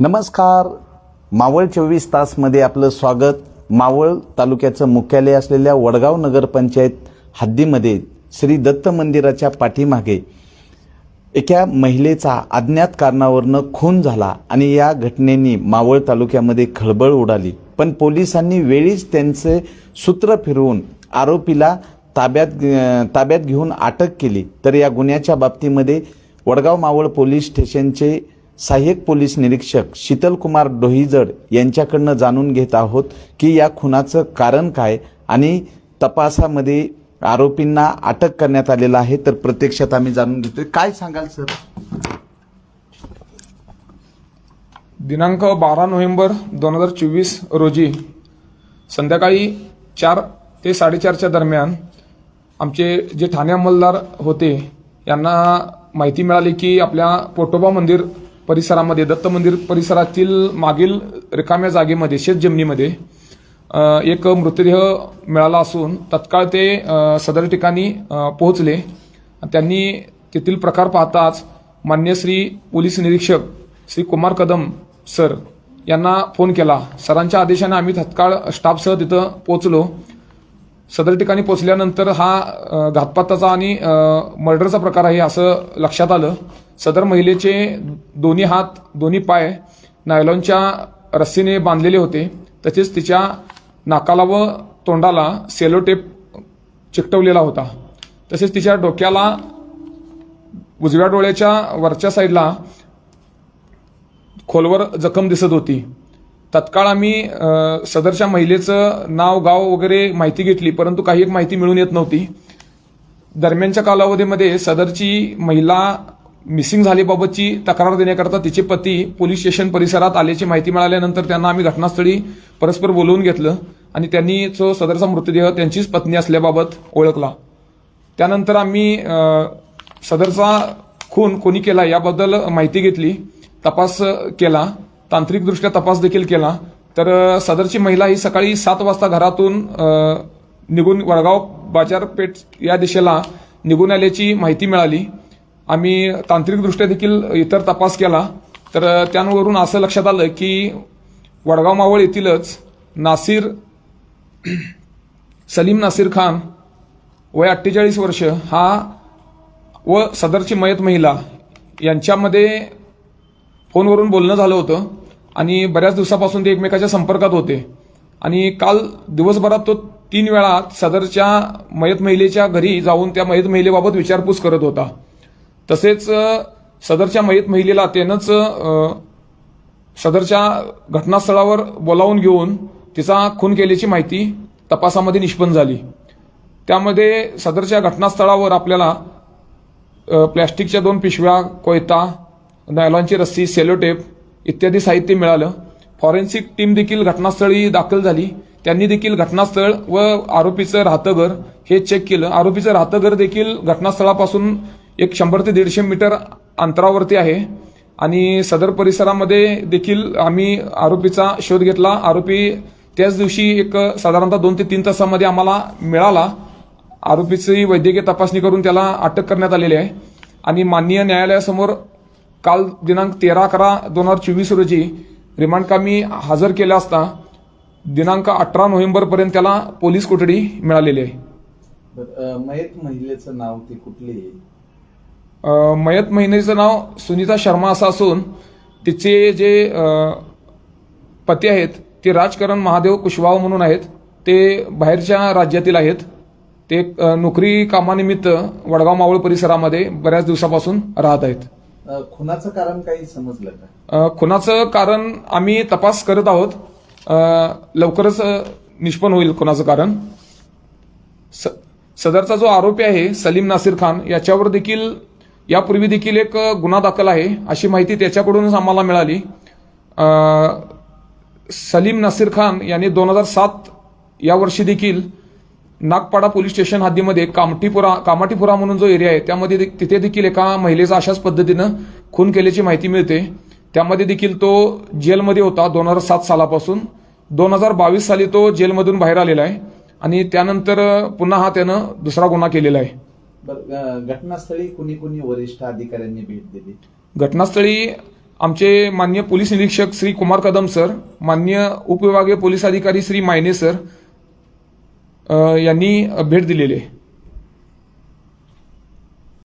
नमस्कार. मावळ चोवीस तासमध्ये आपलं स्वागत. मावळ तालुक्याचं मुख्यालय असलेल्या वडगाव नगरपंचायत हद्दीमध्ये श्री दत्त मंदिराच्या पाठीमागे एका महिलेचा अज्ञात कारणावरनं खून झाला आणि या घटनेने मावळ तालुक्यामध्ये खळबळ उडाली. पण पोलिसांनी वेळीच त्यांचे सूत्र फिरवून आरोपीला ताब्यात ताब्यात घेऊन अटक केली. तर या गुन्ह्याच्या बाबतीमध्ये वडगाव मावळ पोलीस स्टेशनचे सहाय्यक पोलीस निरीक्षक शीतलकुमार डोहीजड यांच्याकडनं जाणून घेत आहोत की या खुनाचं कारण काय आणि तपासामध्ये आरोपींना अटक करण्यात आलेलं आहे तर प्रत्यक्षात आम्ही जाणून घेतोय. काय सांगाल सर? दिनांक बारा नोव्हेंबर दोन हजार चोवीस रोजी संध्याकाळी चार ते साडेचारच्या दरम्यान आमचे जे ठाणे अंमलदार होते यांना माहिती मिळाली की आपल्या पोटोबा मंदिर परिसरामध्ये दत्त मंदिर परिसरातील मागील रिकाम्या जागेमध्ये शेत जमिनीमध्ये एक मृतदेह मिळाला असून तत्काळ ते सदर ठिकाणी पोहोचले. त्यांनी तेथील प्रकार पाहताच मान्य श्री पोलीस निरीक्षक श्री कुमार कदम सर यांना फोन केला. सरांच्या आदेशाने आम्ही तत्काळ स्टाफसह तिथं पोहोचलो. सदर ठिकाणी पोहोचल्यानंतर हा घातपाताचा आणि मर्डरचा प्रकार आहे असं लक्षात आलं. सदर महिलेचे दोन्ही हात दोन्ही पाय नायलॉनच्या रस्सीने बांधलेले होते. तसेच तिच्या नाकाला व तोंडाला सेलो टेप चिकटवलेला होता. तसेच तिच्या डोक्याला उजव्या डोळ्याच्या वरच्या साईडला खोलवर जखम दिसत होती. तत्काळ आम्ही सदरच्या महिलेचं नाव गाव वगैरे माहिती घेतली परंतु काही एक माहिती मिळून येत नव्हती. दरम्यानच्या कालावधीमध्ये सदरची महिला मिसिंग झाल्याबाबतची तक्रार देण्याकरता तिचे पती पोलीस स्टेशन परिसरात आल्याची माहिती मिळाल्यानंतर त्यांना आम्ही घटनास्थळी परस्पर बोलवून घेतलं आणि त्यांनी जो सदरचा मृतदेह त्यांचीच पत्नी असल्याबाबत ओळखला. त्यानंतर आम्ही सदरचा खून कोणी केला याबद्दल माहिती घेतली तपास केला तांत्रिकदृष्ट्या तपास देखील केला. तर सदरची महिला ही सकाळी सात वाजता घरातून निघून वडगाव बाजारपेठ या दिशेला निघून आल्याची माहिती मिळाली. आम्ही तांत्रिकदृष्ट्या देखील इतर तपास केला तर त्यांवरून असं लक्षात आलं की वडगाव मावळ येथीलच नासिर सलीम नासिर खान वय अठ्ठेचाळीस वर्ष हा व सदरची मयत महिला यांच्यामध्ये फोनवरून बोलणं झालं होतं आणि बऱ्याच दिवसापासून ते एकमेकाच्या संपर्कात होते. आणि काल दिवसभरात तो तीन वेळा सदरच्या मयत महिलेच्या घरी जाऊन त्या मयत महिलेबाबत विचारपूस करत होता. तसेच सदरच्या मयत महिलेला त्यानंच सदरच्या घटनास्थळावर बोलावून घेऊन तिचा खून केल्याची माहिती तपासामध्ये निष्पन्न झाली. त्यामध्ये सदरच्या घटनास्थळावर आपल्याला प्लॅस्टिकच्या दोन पिशव्या कोयता नायलॉनची रस्सी सेलोटेप इत्यादी साहित्य मिळालं. फॉरेन्सिक टीम देखील घटनास्थळी दाखल झाली. त्यांनी देखील घटनास्थळ व आरोपीचं राहतं घर हे चेक केलं. आरोपीचं राहतं घर देखील घटनास्थळापासून एक शंभर ते दीडशे मीटर अंतरावरती आहे. आणि सदर परिसरामध्ये देखील आम्ही आरोपीचा शोध घेतला. आरोपी त्याच दिवशी एक साधारणतः दोन ते तीन तासामध्ये आम्हाला मिळाला. आरोपीची वैद्यकीय तपासणी करून त्याला अटक करण्यात आलेली आहे. आणि माननीय न्यायालयासमोर काल दिनांक तेरा अकरा दोन हजार चोवीस रोजी रिमांड कामी हजर केला असता दिनांक अठरा नोव्हेंबरपर्यंत त्याला पोलीस कोठडी मिळालेली आहे. मयत महिलेचं नाव ते कुठले आहे? मयत महिलेचं नाव सुनीता शर्मा असं असून तिचे जे पती आहेत ते राजकरण महादेव कुशवाह म्हणून आहेत. ते बाहेरच्या राज्यातील आहेत. ते नोकरी कामानिमित्त वडगाव मावळ परिसरामध्ये बऱ्याच दिवसापासून राहत आहेत. खुनाचं कारण काही समजलं का? खुनाचं कारण आम्ही तपास करत आहोत. लवकरच निष्पन्न होईल खुनाचं कारण. स- सदरचा जो आरोपी आहे सलीम नासिर खान याच्यावर देखील यापूर्वी देखील एक गुन्हा दाखल आहे. अशी माहिती त्याच्याकडूनच आम्हाला मिळाली. सलीम नासिर खान यांनी दोन हजार सात या वर्षी देखील नागपाडा पोलीस स्टेशन हद्दीमध्ये कामठीपुरा कामाठीपुरा म्हणून जो एरिया आहे त्यामध्ये तिथे देखील एका महिलेचा अशाच पद्धतीनं खून केल्याची माहिती मिळते. त्यामध्ये देखील तो जेलमध्ये होता दोन हजार सात सालापासून. दोन हजार बावीस साली तो जेलमधून बाहेर आलेला आहे आणि त्यानंतर पुन्हा हा त्यानं दुसरा गुन्हा केलेला आहे. घटनास्थळी कुणी कुणी वरिष्ठ अधिकाऱ्यांनी भेट दिली? घटनास्थळी आमचे मान्य पोलीस निरीक्षक श्री कुमार कदम सर मान्य उपविभागीय पोलीस अधिकारी श्री मायने सर यांनी भेट दिलेली आहे.